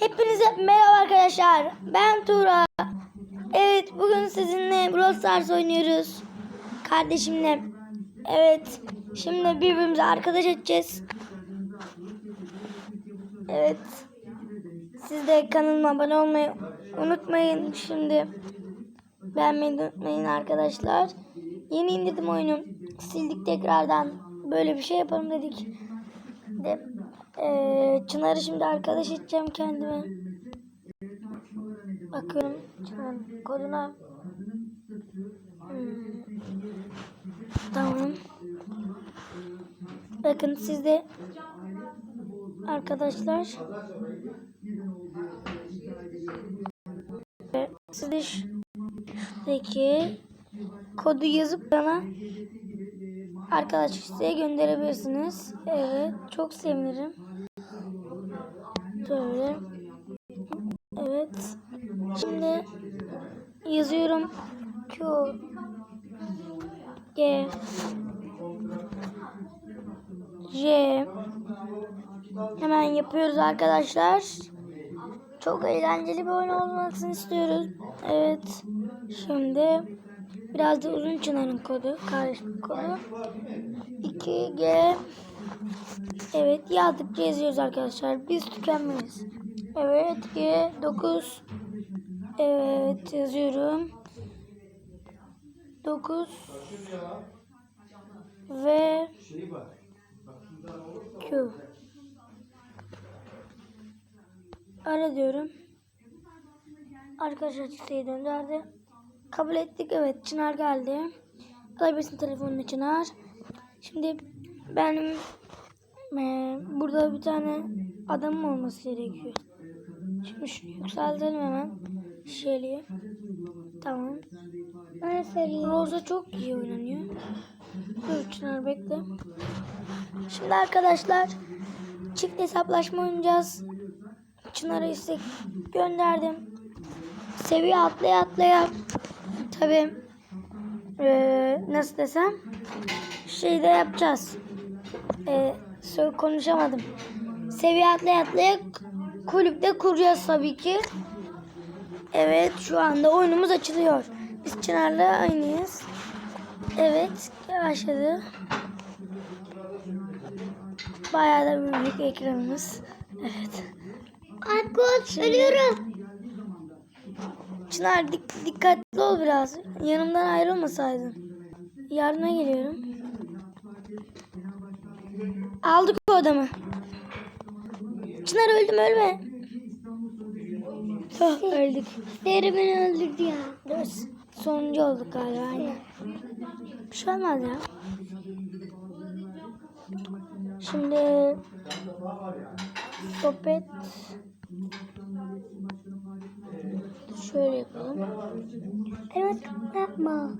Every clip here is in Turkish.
Hepinize merhaba arkadaşlar. Ben Tuğra. Evet bugün sizinle Brawl Stars oynuyoruz. Kardeşimle. Evet. Şimdi birbirimize arkadaş edeceğiz. Evet. Siz de kanalıma abone olmayı unutmayın. Şimdi beğenmeyi unutmayın arkadaşlar. Yeni indirdim oyunu. Sildik tekrardan. Böyle bir şey yapalım dedik. De, eee, Çınar'ı şimdi arkadaş edeceğim kendime. Bakıyorum Çınar'ın koduna. Hmm. Tamam. Bakın sizde arkadaşlar Ve siz de şuradaki kodu yazıp bana arkadaş isteğe gönderebilirsiniz. Evet, çok sevinirim. Böyle. Evet. Şimdi yazıyorum. Q G J Hemen yapıyoruz arkadaşlar. Çok eğlenceli bir oyun olmasını istiyoruz. Evet. Şimdi biraz da uzun çınarın kodu. Karışık kodu. 2G Evet yazdıkça yazıyoruz arkadaşlar. Biz tükenmeyiz. Evet G9 Evet yazıyorum. 9 ve Q Ara diyorum. Arkadaşlar siteyi döndürdü. Kabul ettik. Evet Çınar geldi. Alabilirsin telefonunu Çınar. Şimdi benim e, burada bir tane adamım olması gerekiyor. Şimdi şunu yükseltelim hemen. Şöyle. Tamam. Ben seriyim. Rosa çok iyi oynanıyor. Dur Çınar bekle. Şimdi arkadaşlar çift hesaplaşma oynayacağız. Çınar'a istek gönderdim. Seviye atlaya atlaya tabi nasıl desem şeyde yapacağız. Ee, konuşamadım. Seviye atlaya atlaya kulüpte kuracağız tabii ki. Evet şu anda oyunumuz açılıyor. Biz Çınar'la aynıyız. Evet başladı. Bayağı da büyük ekranımız. Evet. Alkol ölüyorum. Çınar dik- dikkatli ol biraz. Yanımdan ayrılmasaydın. Yardıma geliyorum. Aldık o adamı. Çınar öldüm ölme. Tüh, öldük. Deri beni öldürdü ya. Dur, Sonuncu olduk galiba. Aynen. Bir şey olmaz ya. Şimdi sohbet şöyle yapalım. Evet yapma.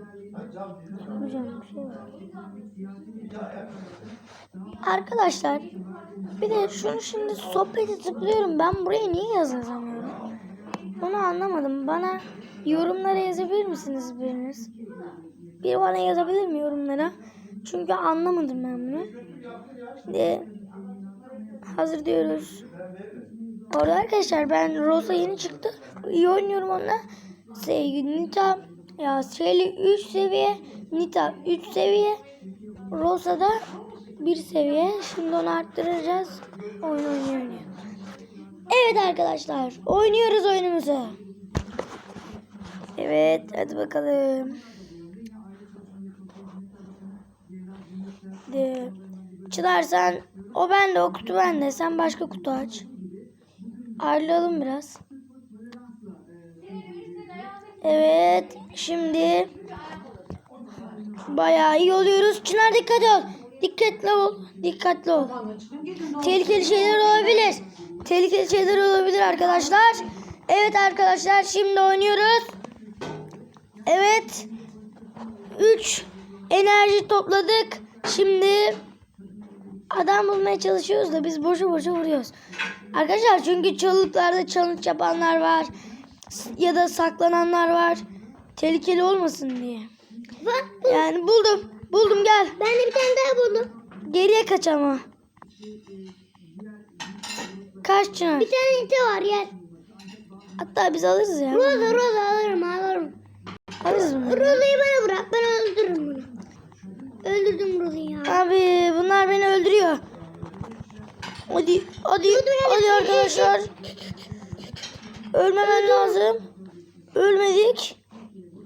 Arkadaşlar bir de şunu şimdi sohbete tıklıyorum. Ben buraya niye yazamıyorum? Onu anlamadım. Bana yorumlara yazabilir misiniz biriniz? Bir bana yazabilir mi yorumlara? Çünkü anlamadım ben bunu. De hazır diyoruz. Orada arkadaşlar ben Rosa yeni çıktı. İyi oynuyorum onunla. Sevgili Nita ya Shelly 3 seviye, Nita 3 seviye, Rosa da 1 seviye. Şimdi onu arttıracağız. Oyun oynuyor oynuyor. Evet arkadaşlar oynuyoruz oyunumuzu. Evet hadi bakalım. De, Çınar sen o bende o kutu bende sen başka kutu aç. Ayrılalım biraz. Evet şimdi bayağı iyi oluyoruz. Çınar dikkat ol. Dikkatli ol. Dikkatli ol. Tehlikeli şeyler olabilir. Tehlikeli şeyler olabilir arkadaşlar. Evet arkadaşlar şimdi oynuyoruz. Evet. 3 enerji topladık. Şimdi adam bulmaya çalışıyoruz da biz boşu boşu vuruyoruz. Arkadaşlar çünkü çalılıklarda challenge yapanlar var. Ya da saklananlar var. Tehlikeli olmasın diye. Bak Yani buldum. Buldum gel. ben de bir tane daha buldum. Geriye kaç ama. kaç Çınar? Bir tane ite var yer. Hatta biz alırız ya. Roza roza alırım alırım. Alırız bunu. Rozayı bana bırak ben öldürürüm bunu. Öldürdüm Rozayı ya. Abi bunlar beni öldürüyor. Hadi hadi hadi arkadaşlar. Ölmemen lazım. Ölmedik.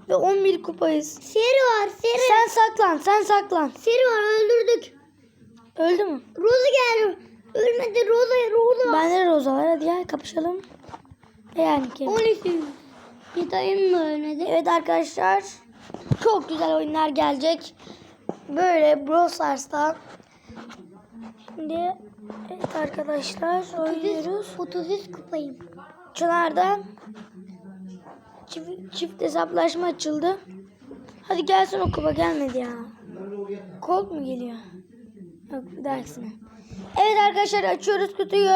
Ve 11 kupayız. Seri var seri. Sen saklan sen saklan. Seri var öldürdük. Öldü mü? Roza geldi. Ölmedi Roza Roza. Bende de roza var. Hadi ya kapışalım. Yani ki. 13. Bir dayım da ölmedi. Evet arkadaşlar. Çok güzel oyunlar gelecek. Böyle Brawl. Şimdi evet arkadaşlar oynuyoruz. 33 kupayım. Çınar'dan çift, çift hesaplaşma açıldı. Hadi gelsin o gelmedi ya. Colt mu geliyor? Yok bir dahakisine. Evet arkadaşlar açıyoruz kutuyu.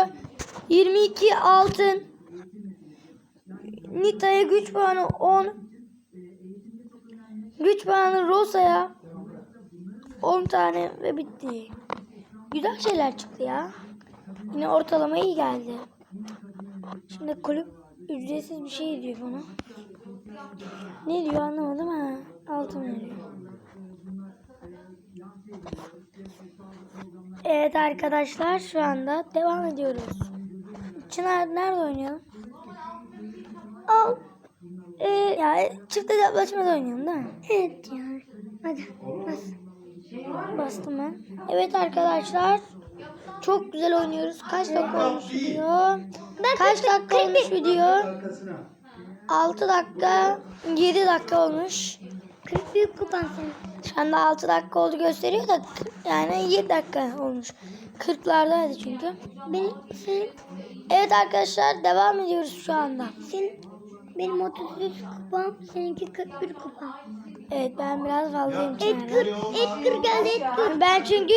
22 altın. Nita'ya güç puanı 10. Güç puanı Rosa'ya 10 tane ve bitti. Güzel şeyler çıktı ya. Yine ortalama iyi geldi. Şimdi kulüp ücretsiz bir şey diyor bana. Ne diyor anlamadım ha. Altın veriyor. Evet arkadaşlar şu anda devam ediyoruz. Çınar nerede oynayalım? Al. Ee, ya çift hesaplaşmada oynayalım değil mi? Evet ya. Hadi bas. Bastım ben. Evet arkadaşlar. Çok güzel oynuyoruz. Kaç dakika olmuş video? Kaç dakika olmuş video? 6 dakika, 7 dakika olmuş. 40 büyük kupan senin. Şu anda 6 dakika oldu gösteriyor da yani 7 dakika olmuş. 40'lardaydı çünkü. Benim senin Evet arkadaşlar devam ediyoruz şu anda. senin benim 33 kupam, seninki 41 kupam. Evet ben biraz fazlayım et kır geldi kır. Ben çünkü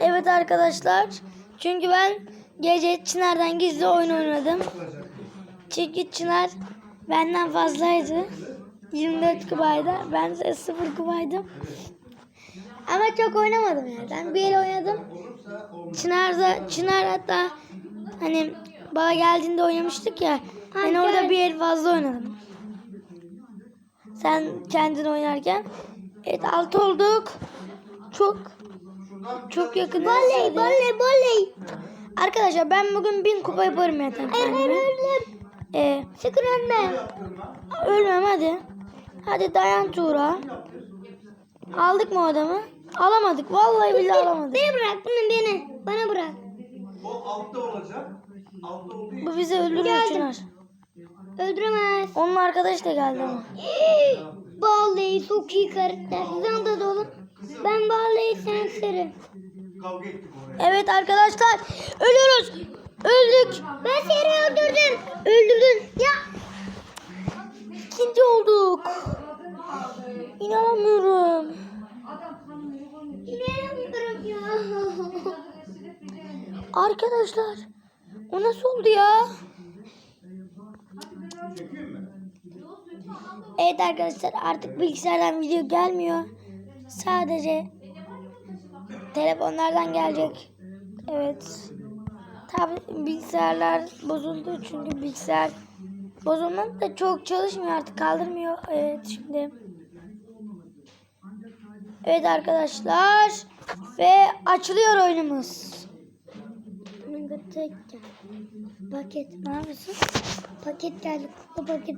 Evet arkadaşlar. Çünkü ben gece Çınar'dan gizli oyun oynadım. Çünkü Çınar benden fazlaydı. 24 kupaydı. Ben ise 0 kupaydım. Ama çok oynamadım yani. Ben bir el oynadım. Çınar da Çınar hatta hani bana geldiğinde oynamıştık ya. Ben orada bir el fazla oynadım. Sen kendin oynarken. Evet altı olduk. Çok çok yakın. Voley, voley, voley. Arkadaşlar ben bugün bin kupa yaparım zaten Hayır, hayır, öldüm. Ee, Sakın ölme. ölmem hadi. Hadi dayan Tuğra. Aldık mı o adamı? Alamadık. Vallahi billahi alamadık. Beni bırak, bunu beni. Bana bırak. O altta olacak. Altta olduğu için Bu bizi öldürür Geldim. Öldüremez. Onun arkadaşı da geldi ama. Vallahi çok iyi karakter. Sizden de dolu. Ben vallahi sen seri. kavga ettik oraya. Evet arkadaşlar ölüyoruz. Öldük. Ben seni öldürdüm. Öldürdün. Ya. İkinci olduk. İnanamıyorum. İnanamıyorum ya. Arkadaşlar o nasıl oldu ya? Evet arkadaşlar artık bilgisayardan video gelmiyor. Sadece telefonlardan gelecek. Evet. Tabi bilgisayarlar bozuldu çünkü bilgisayar bozulmadı da çok çalışmıyor artık kaldırmıyor. Evet şimdi. Evet arkadaşlar ve açılıyor oyunumuz. Tek Paket. Ne yapıyorsun? Paket geldi. Kupa paket.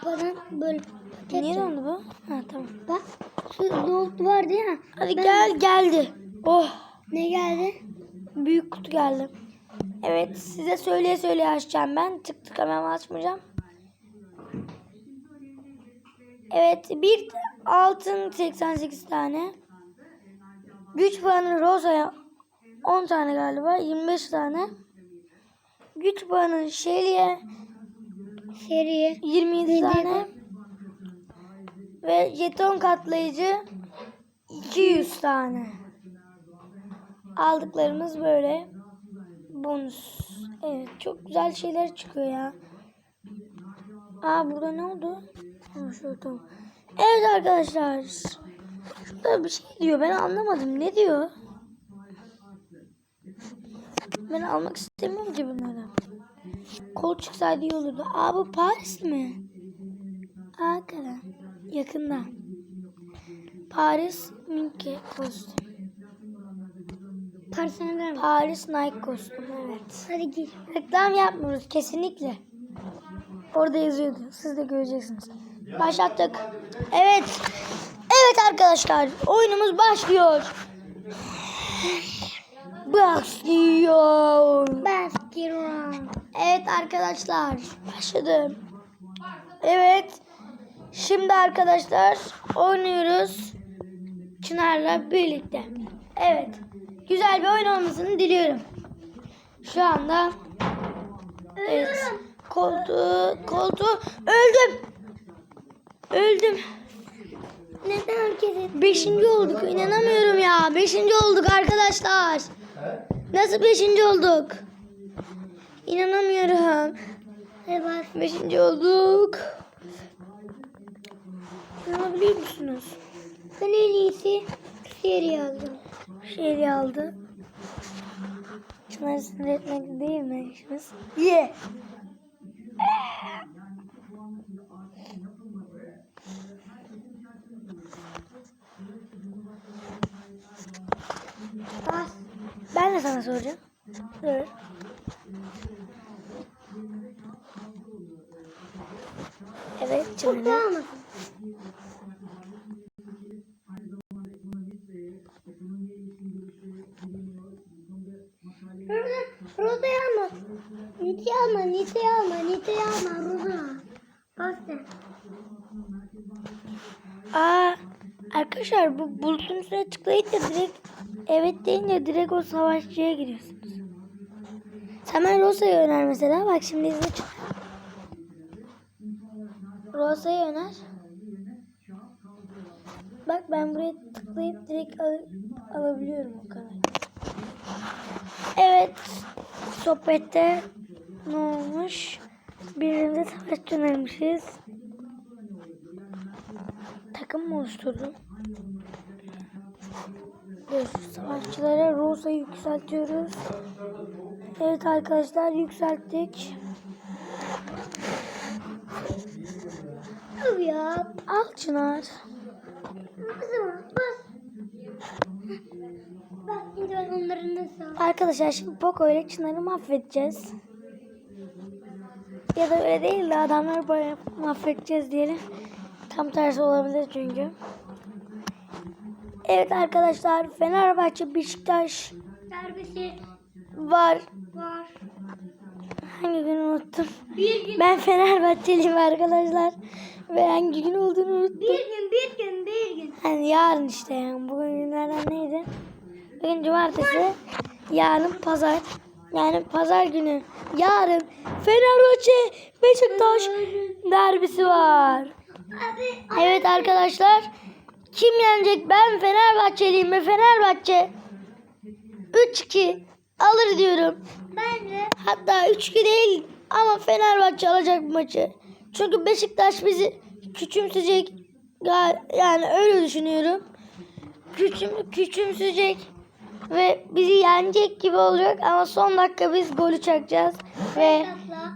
Kupadan böyle paket. Niye dondu bu? Ha tamam. Bak. Şu gold vardı ya. Hadi Ben- gel geldi. Oh Ne geldi? büyük kutu geldi. Evet size söyleye söyleye açacağım ben. Tık tık hemen açmayacağım. Evet bir altın 88 tane. Güç puanı Rosa'ya 10 tane galiba 25 tane. Güç puanı Shelly'e Seri. 27 Yedi. tane. Ve jeton katlayıcı 200 tane. Aldıklarımız böyle. Bonus. Evet çok güzel şeyler çıkıyor ya. Aa burada ne oldu? Ha, şurada tamam. Evet arkadaşlar. Şurada bir şey diyor. Ben anlamadım. Ne diyor? Ben almak istemiyorum ki bunları. Kol çıksaydı iyi olurdu. Aa bu Paris mi? Ankara. Yakında. Paris Minke kostüm. Parsana verme. Paris Nike kostüm evet. Hadi gir. Reklam yapmıyoruz kesinlikle. Orada yazıyordu. Siz de göreceksiniz. Başlattık. Evet. Evet arkadaşlar. Oyunumuz başlıyor. Başlıyor. Basketball. Evet arkadaşlar. Başladım. Evet. Şimdi arkadaşlar oynuyoruz. Çınar'la birlikte. Evet. Güzel bir oyun olmasını diliyorum. Şu anda Evet. Koltuğu, koltuğu öldüm. Öldüm. Neden herkes Beşinci olduk. İnanamıyorum ya. Beşinci olduk arkadaşlar. Nasıl beşinci olduk? İnanamıyorum. Bas. Beşinci olduk. İnanabiliyor musunuz? Ben en iyisi seri aldım. Şehri aldı. Şunları sinir etmek değil mi işimiz? Ye. Bas. Dur. Evet olmasın. Roza, Roza alma. Nite alma, Nite alma, Nite alma, Roza. Bas sen. Aa, arkadaşlar bu bulutun üstüne tıklayıp da direkt evet deyince direkt o savaşçıya giriyorsunuz. Sen ben Rosa'yı öner mesela. Bak şimdi izle. Rosa'yı öner. Bak ben buraya tıklayıp direkt al- alabiliyorum o kadar. Evet. Sohbette ne olmuş? Birinde savaş dönermişiz. Takım mı oluşturdum? Savaşçılara Rosa'yı yükseltiyoruz. Evet arkadaşlar yükselttik. Dur ya. Al Çınar. Kızım bas. Bak şimdi ben onların nasıl Arkadaşlar şimdi Poco ile Çınar'ı mahvedeceğiz. Ya da öyle değil de adamları böyle mahvedeceğiz diyelim. Tam tersi olabilir çünkü. Evet arkadaşlar Fenerbahçe Beşiktaş Derbisi var. var. Hangi gün unuttum. Bir gün, Ben Fenerbahçeliyim arkadaşlar. Ve hangi gün olduğunu unuttum. bir gün, bir gün, bir gün. Yani yarın işte yani. Bugün günlerden neydi? Bugün cumartesi. Yarın pazar. Yani pazar günü. Yarın Fenerbahçe Beşiktaş derbisi var. Abi, Evet arkadaşlar. Kim yenecek? Ben Fenerbahçeliyim ve Fenerbahçe 3-2 alır diyorum. ben de Hatta 3-2 değil ama Fenerbahçe alacak bu maçı. Çünkü Beşiktaş bizi küçümseyecek. Yani öyle düşünüyorum. Küçüm, küçümseyecek ve bizi yenecek gibi olacak ama son dakika biz golü çakacağız ve tatla.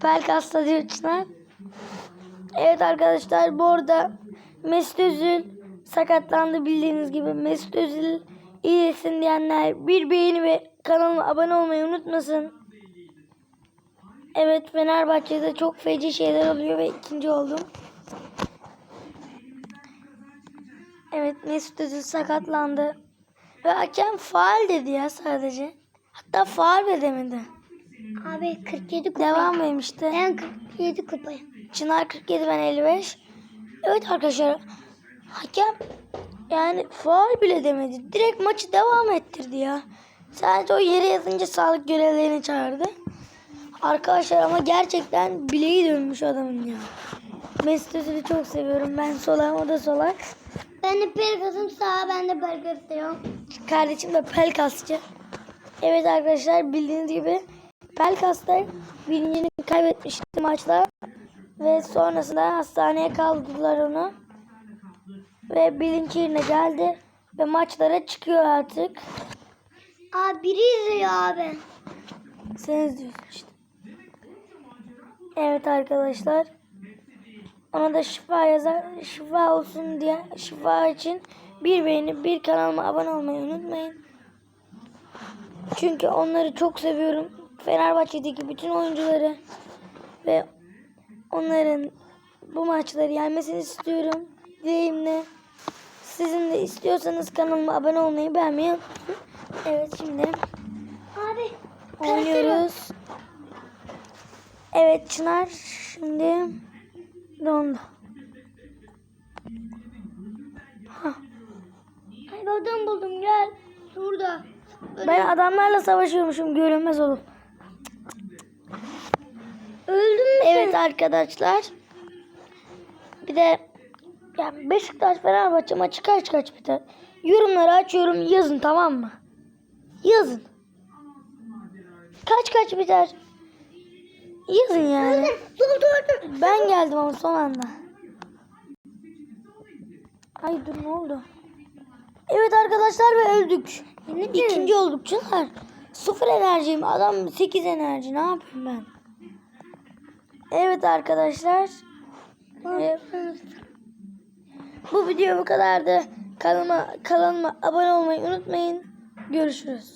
Pelkas'ta diyor Çınar. Evet arkadaşlar bu arada Mesut Özil sakatlandı bildiğiniz gibi. Mesut Özil iyileşsin diyenler bir beğeni ve kanalıma abone olmayı unutmasın. Evet Fenerbahçe'de çok feci şeyler oluyor ve ikinci oldum. Evet Mesut Özil sakatlandı. Ve hakem faal dedi ya sadece. Hatta faal de demedi. Abi 47 kupa. Devam demişti. Ben 47 kupayım. Çınar 47 ben 55. Evet arkadaşlar hakem yani faal bile demedi. Direkt maçı devam ettirdi ya. Sadece o yere yazınca sağlık görevlerini çağırdı. Arkadaşlar ama gerçekten bileği dönmüş adamın ya. Mesut Özil'i çok seviyorum. Ben solağım o da solak. Ben de Pelkas'ım sağ, ben de Pelkas'ım. Kardeşim de Pelkasçı. Evet arkadaşlar bildiğiniz gibi Pelkas'ta birincini kaybetmişti maçta. Ve sonrasında hastaneye kaldırdılar onu. Ve bilinç yerine geldi ve maçlara çıkıyor artık. Abi biri izliyor abi. Sen izliyorsun işte. Evet arkadaşlar. Ona da şifa yazar. Şifa olsun diye şifa için bir beğeni bir kanalıma abone olmayı unutmayın. Çünkü onları çok seviyorum. Fenerbahçe'deki bütün oyuncuları ve onların bu maçları yenmesini istiyorum. Dileğimle sizin de istiyorsanız kanalıma abone olmayı beğenmeyi unutmayın. Evet şimdi Abi. oynuyoruz. Evet Çınar şimdi dondu. Ay adam buldum gel. Şurada. Ben adamlarla savaşıyormuşum görünmez olup. Öldün mü Evet arkadaşlar. Bir de yani Beşiktaş Fenerbahçe maçı kaç kaç biter? Yorumları açıyorum yazın tamam mı? Yazın. Kaç kaç biter? Yazın yani. Dur dur dur. Ben geldim ama son anda. Ay dur ne oldu? Evet arkadaşlar ve öldük. İkinci olduk Çınar. Sıfır enerjiyim. Adam 8 enerji. Ne yapayım ben? Evet arkadaşlar. Ee, bu video bu kadardı. Kanalıma, kanalıma abone olmayı unutmayın. Görüşürüz.